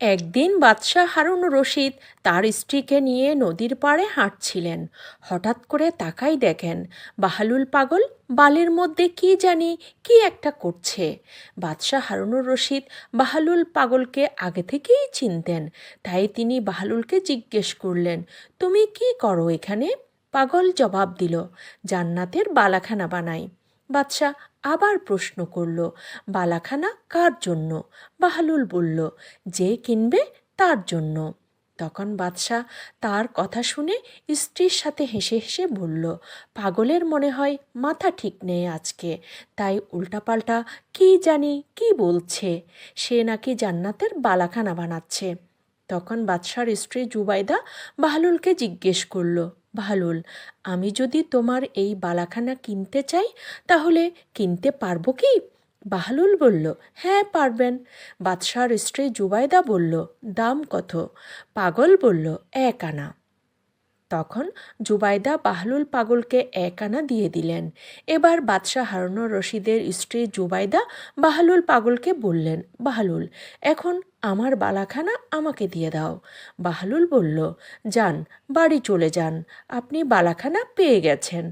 একদিন বাদশাহ হারুন রশিদ তার স্ত্রীকে নিয়ে নদীর পাড়ে হাঁটছিলেন। হঠাৎ করে তাকাই দেখেন, বাহালুল পাগল বালির মধ্যে কি জানি কি একটা করছে। বাদশাহ হারুনুর রশিদ বাহালুল পাগলকে আগে থেকেই চিনতেন, তাই তিনি বাহালুলকে জিজ্ঞেস করলেন, তুমি কি করো এখানে? পাগল জবাব দিল, জান্নাতের বালাখানা বানাই। বাদশাহ আবার প্রশ্ন করল, বালাখানা কার জন্য? বাহালুল বলল, যে কিনবে তার জন্য। তখন বাদশাহ তার কথা শুনে স্ত্রীর সাথে হেসে হেসে বলল, পাগলের মনে হয় মাথা ঠিক নেই আজকে, তাই উল্টাপাল্টা কি জানি কি বলছে? সে নাকি জান্নাতের বালাখানা বানাচ্ছে। তখন বাদশার স্ত্রী জুবাইদা বাহলুলকে জিজ্ঞেস করল বাহলুল আমি যদি তোমার এই বালাখানা কিনতে চাই, তাহলে কিনতে পারব কি? বাহলুল বলল হ্যাঁ পারবেন। বাদশার স্ত্রী জুবাইদা বলল, দাম কত? পাগল বলল, এক আনা। তখন জুবাইদা বাহলুল পাগলকে এক আনা দিয়ে দিলেন। এবার বাদশাহ হারুনুর রশিদের স্ত্রী জুবাইদা বাহলুল পাগলকে বললেন, বাহলুল, এখন আমার বালাখানা আমাকে দিয়ে দাও। বাহলুল বলল, যান, বাড়ি চলে যান। আপনি বালাখানা পেয়ে গেছেন।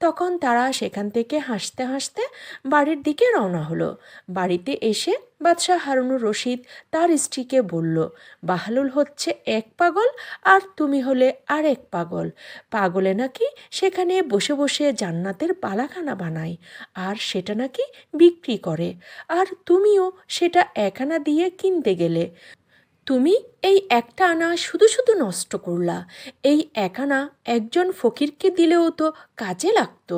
তখন তারা সেখান থেকে হাসতে হাসতে বাড়ির দিকে রওনা হলো। বাড়িতে এসে বাদশাহ হারুনুর রশিদ তার স্ত্রীকে বলল, বাহলুল হচ্ছে এক পাগল আর তুমি হলে আর এক পাগল। পাগলে নাকি সেখানে বসে বসে জান্নাতের বালাখানা বানায়, আর সেটা নাকি বিক্রি করে। আর তুমিও সেটা একানা দিয়ে কিনতে গেলে তুমি এই একটা আনা শুধু শুধু নষ্ট করলা। এই এক আনা একজন ফকিরকে দিলেও তো কাজে লাগত।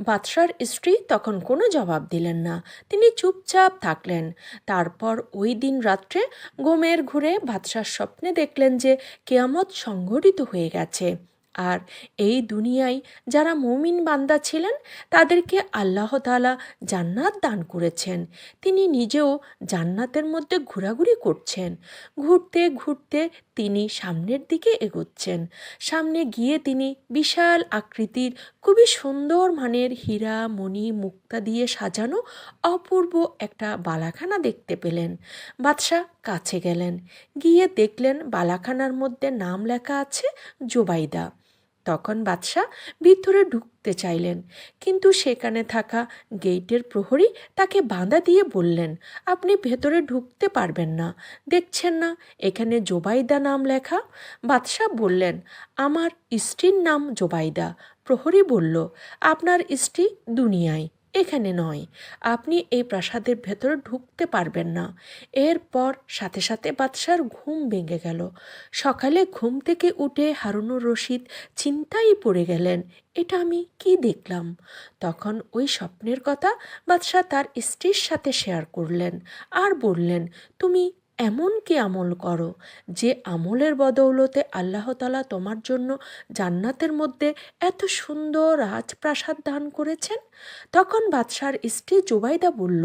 বাদশার স্ত্রী তখন কোনো জবাব দিলেন না। তিনি চুপচাপ থাকলেন। তারপর ওই দিন রাত্রে গোমের ঘুরে বাদশার স্বপ্নে দেখলেন যে কেয়ামত সংঘটিত হয়ে গেছে। আর এই দুনিয়ায় যারা মুমিন বান্দা ছিলেন, তাদেরকে আল্লাহ তালা জান্নাত দান করেছেন। তিনি নিজেও জান্নাতের মধ্যে ঘোরাঘুরি করছেন। ঘুরতে ঘুরতে তিনি সামনের দিকে এগোচ্ছেন। সামনে গিয়ে তিনি বিশাল আকৃতির, খুবই সুন্দর মানের হীরা, মণি, মুক্তা দিয়ে সাজানো অপূর্ব একটা বালাখানা দেখতে পেলেন। বাদশাহ কাছে গেলেন। গিয়ে দেখলেন বালাখানার মধ্যে নাম লেখা আছে, জোবাইদা। তখন বাদশাহ ভিতরে ঢুকতে চাইলেন। কিন্তু সেখানে থাকা গেইটের প্রহরী তাকে বাঁধা দিয়ে বললেন, আপনি ভেতরে ঢুকতে পারবেন না। দেখছেন না, এখানে জোবাইদা নাম লেখা? বাদশাহ বললেন, আমার স্ত্রীর নাম জোবাইদা। প্রহরী বলল, আপনার স্ত্রী দুনিয়ায়। এখানে নয়। আপনি এই প্রাসাদের ভেতরে ঢুকতে পারবেন না। এরপর সাথে সাথে বাদশার ঘুম ভেঙে গেল। সকালে ঘুম থেকে উঠে হারুনুর রশিদ চিন্তায় পড়ে গেলেন, এটা আমি কি দেখলাম? তখন ওই স্বপ্নের কথা বাদশাহ তার স্ত্রীর সাথে শেয়ার করলেন আর বললেন, তুমি এমন কি আমল করো যে আমলের বদৌলতে আল্লাহ তালা তোমার জন্য জান্নাতের মধ্যে এত সুন্দর রাজপ্রাসাদ দান করেছেন? তখন বাদশার স্ত্রী জুবাইদা বলল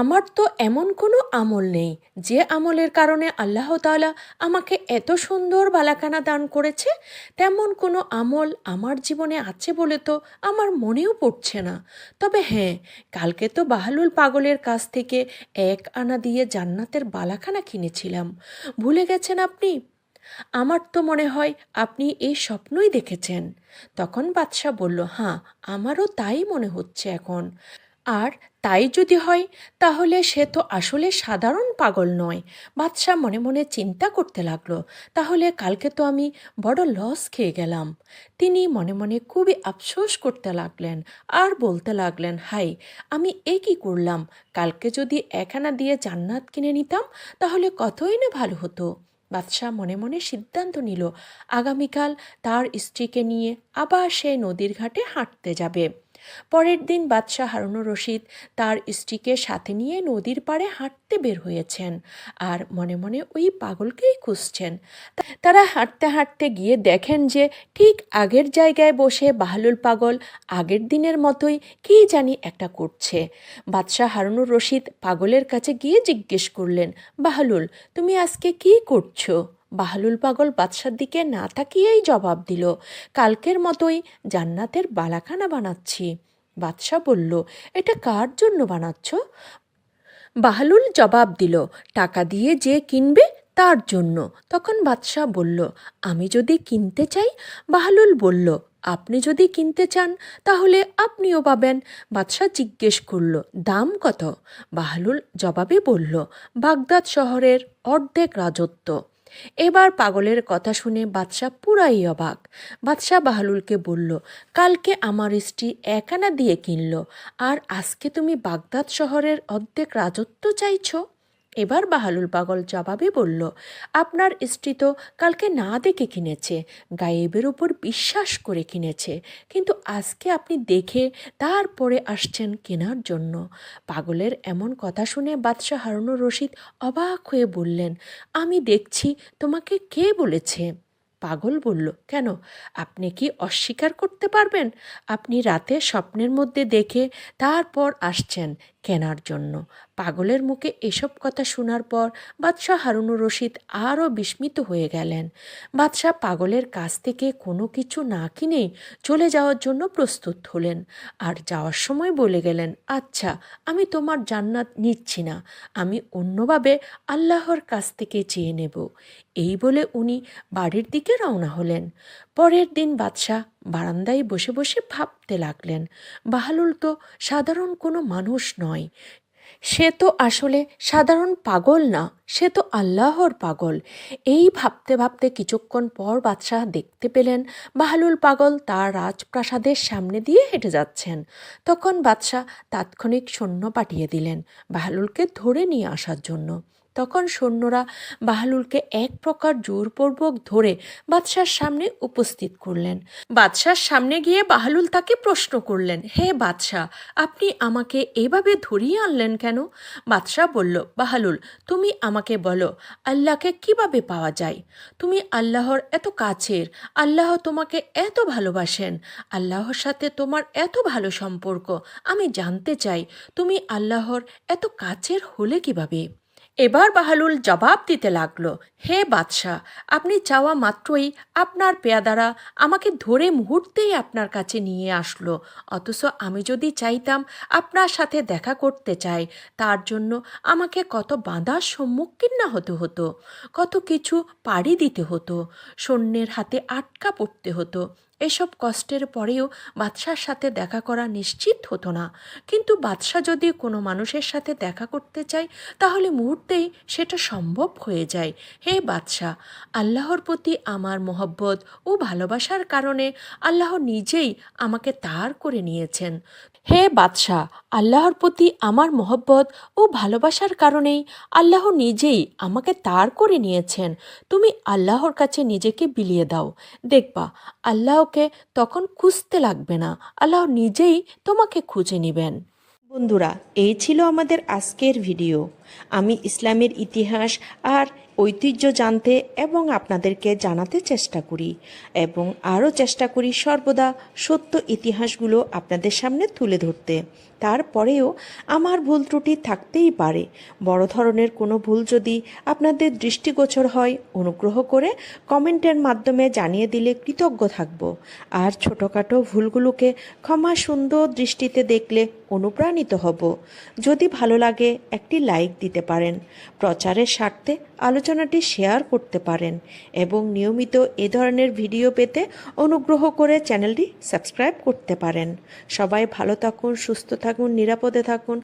আমার তো এমন কোনো আমল নেই যে আমলের কারণে আল্লাহ তালা আমাকে এত সুন্দর বালাকানা দান করেছে, তেমন কোনো আমল আমার জীবনে আছে বলে তো আমার মনেও পড়ছে না। তবে হ্যাঁ কালকে তো বাহালুল পাগলের কাছ থেকে এক আনা দিয়ে জান্নাতের বালাখানা কিনেছিলাম। ভুলে গেছেন আপনি? আমার তো মনে হয় আপনি এই স্বপ্নই দেখেছেন। তখন বাদশাহ বলল হ্যাঁ আমারও তাই মনে হচ্ছে এখন। আর তাই যদি হয়, তাহলে সে তো আসলে সাধারণ পাগল নয়। বাদশাহ মনে মনে চিন্তা করতে লাগল, তাহলে কালকে তো আমি বড় লস খেয়ে গেলাম। তিনি মনে মনে খুবই আফসোস করতে লাগলেন আর বলতে লাগলেন, হাই, আমি এ কী করলাম? কালকে যদি এখানা দিয়ে জান্নাত কিনে নিতাম, তাহলে কতই না ভালো হতো? বাদশাহ মনে মনে সিদ্ধান্ত নিল, আগামীকাল তার স্ত্রীকে নিয়ে আবার সে নদীর ঘাটে হাঁটতে যাবে। পরের দিন বাদশাহ হারুনুর রশিদ তার স্ত্রীকে সাথে নিয়ে নদীর পাড়ে হাঁটতে বের হয়েছেন আর মনে মনে ওই পাগলকেই খুঁজছেন। তারা হাঁটতে হাঁটতে গিয়ে দেখেন যে ঠিক আগের জায়গায় বসে বাহলুল পাগল আগের দিনের মতোই কী জানি একটা করছে। বাদশাহ হারুনুর রশিদ পাগলের কাছে গিয়ে জিজ্ঞেস করলেন, বাহলুল, তুমি আজকে কি করছ? বাহলুল পাগল বাদশার দিকে না তাকিয়েই জবাব দিল, কালকের মতোই জান্নাতের বালাখানা বানাচ্ছি। বাদশাহ বলল, এটা কার জন্য বানাচ্ছ? বাহলুল জবাব দিল, টাকা দিয়ে যে কিনবে তার জন্য। তখন বাদশাহ বলল, আমি যদি কিনতে চাই? বাহলুল বলল, আপনি যদি কিনতে চান তাহলে আপনিও পাবেন। বাদশাহ জিজ্ঞেস করল, দাম কত? বাহলুল জবাবে বলল, বাগদাদ শহরের অর্ধেক রাজত্ব। এবার পাগলের কথা শুনে বাদশাহ পুরাই অবাক। বাদশাহ বাহালুলকে বলল, কালকে আমার স্ত্রী একানা দিয়ে কিনল, আর আজকে তুমি বাগদাদ শহরের অর্ধেক রাজত্ব চাইছো? এবার বাহালুল পাগল জবাবে বলল, আপনার স্ত্রী তো কালকে না দেখে কিনেছে, গায়েবের উপর বিশ্বাস করে কিনেছে, কিন্তু আজকে আপনি দেখে তারপরে আসছেন কেনার জন্য। পাগলের এমন কথা শুনে বাদশাহ হারুনুর রশিদ অবাক হয়ে বললেন, আমি দেখছি তোমাকে কে বলেছে? পাগল বলল, কেন? আপনি কি অস্বীকার করতে পারবেন? আপনি রাতে স্বপ্নের মধ্যে দেখে তারপর আসছেন কেনার জন্য। পাগলের মুখে এসব কথা শোনার পর বাদশাহ হারুনুর রশিদ আরও বিস্মিত হয়ে গেলেন। বাদশাহ পাগলের কাছ থেকে কোনো কিছু না কিনেই চলে যাওয়ার জন্য প্রস্তুত হলেন আর যাওয়ার সময় বলে গেলেন আচ্ছা আমি তোমার জান্নাত নিচ্ছি না, আমি অন্যভাবে আল্লাহর কাছ থেকে চেয়ে নেব। এই বলে উনি বাড়ির দিকে রওনা হলেন। পরের দিন বাদশাহ বারান্দায় বসে বসে ভাবতে লাগলেন, বাহালুল তো সাধারণ কোনো মানুষ নয়। সে তো আসলে সাধারণ পাগল না, সে তো আল্লাহর পাগল। এই ভাবতে ভাবতে কিছুক্ষণ পর বাদশাহ দেখতে পেলেন, বাহালুল পাগল তার রাজপ্রাসাদের সামনে দিয়ে হেঁটে যাচ্ছেন। তখন বাদশাহ তাৎক্ষণিক সৈন্য পাঠিয়ে দিলেন, বাহালুলকে ধরে নিয়ে আসার জন্য। তখন সৈন্যরা বাহালুলকে এক প্রকার জোরপূর্বক ধরে বাদশার সামনে উপস্থিত করলেন। বাদশার সামনে গিয়ে বাহালুল তাকে প্রশ্ন করলেন, হে বাদশাহ আপনি আমাকে এভাবে ধরিয়ে আনলেন কেন? বাদশাহ বলল, বাহালুল, তুমি আমাকে বলো, আল্লাহকে কীভাবে পাওয়া যায়? তুমি আল্লাহর এত কাছের, আল্লাহ তোমাকে এত ভালোবাসেন, আল্লাহর সাথে তোমার এত ভালো সম্পর্ক, আমি জানতে চাই, তুমি আল্লাহর এত কাছের হলে কীভাবে? এবার বাহালুল জবাব দিতে লাগল, হে বাদশাহ, আপনি চাওয়া মাত্রই আপনার পেয়াদারা আমাকে ধরে মুহূর্তেই আপনার কাছে নিয়ে আসলো। অথচ আমি যদি চাইতাম আপনার সাথে দেখা করতে চাই, তার জন্য আমাকে কত বাঁধার সম্মুখীন না হতে হতো, কত কিছু পাড়ি দিতে হতো, সৈন্যের হাতে আটকা পড়তে হতো এসব কষ্টের পরেও বাদশার সাথে দেখা করা নিশ্চিত হতো না। কিন্তু বাদশাহ যদি কোনো মানুষের সাথে দেখা করতে চায়, তাহলে মুহূর্তেই সেটা সম্ভব হয়ে যায়। হে বাদশাহ আল্লাহর প্রতি আমার মোহব্বত ও ভালোবাসার কারণে আল্লাহ নিজেই আমাকে তার করে নিয়েছেন। হে বাদশাহ আল্লাহর প্রতি আমার মহব্বত ও ভালোবাসার কারণেই আল্লাহ নিজেই আমাকে তার করে নিয়েছেন। তুমি আল্লাহর কাছে নিজেকে বিলিয়ে দাও। দেখবা আল্লাহকে তখন খুঁজতে লাগবে না। আল্লাহ নিজেই তোমাকে খুঁজে নেবেন। বন্ধুরা, এই ছিল আমাদের আজকের ভিডিও। আমি ইসলামের ইতিহাস আর ঐতিহ্য জানতে এবং আপনাদেরকে জানাতে চেষ্টা করি এবং আরও চেষ্টা করি সর্বদা সত্য ইতিহাসগুলো আপনাদের সামনে তুলে ধরতে। তারপরেও আমার ভুল ত্রুটি থাকতেই পারে। বড় ধরনের কোনো ভুল যদি আপনাদের দৃষ্টিগোচর হয়, অনুগ্রহ করে কমেন্টের মাধ্যমে জানিয়ে দিলে কৃতজ্ঞ থাকব। আর ছোটোখাটো ভুলগুলোকে ক্ষমা সুন্দর দৃষ্টিতে দেখলে অনুপ্রাণিত হব। যদি ভালো লাগে, একটি লাইক দিতে পারেন, প্রচারের স্বার্থে আলোচনাটি শেয়ার করতে পারেন এবং নিয়মিত এ ধরনের ভিডিও পেতে অনুগ্রহ করে চ্যানেলটি সাবস্ক্রাইব করতে পারেন। সবাই ভালো থাকুন, সুস্থ থাকুন, নিরাপদে থাকুন।